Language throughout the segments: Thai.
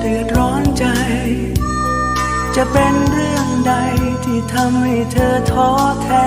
เดือดร้อนใจ จะเป็นเรื่องใดที่ทำให้เธอท้อแท้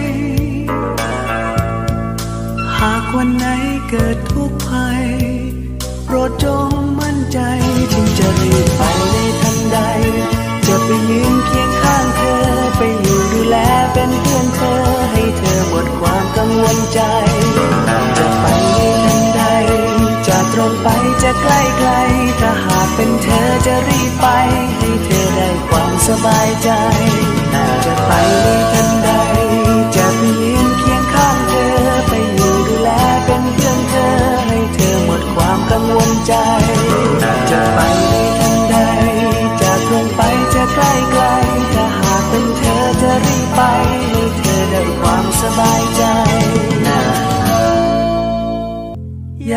วันไหนเกิดทุกข์ภัยโปรดจงมั่นใจถึงจะรีบไปในทันใด จะไปยืนเคียงข้างเธอ ไปอยู่ดูแลเป็นเพื่อนเธอ ให้เธอหมดความกังวลใจ จะไปในทันใด จะตรงไปจะใกล้ไกล ถ้าหากเป็นเธอจะรีบไป ให้เธอได้ความสบายใจ จะไปในทันใด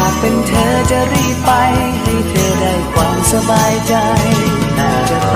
า เป็นเธอจะรีบไป ให้เธอได้ความสบายใจจะไป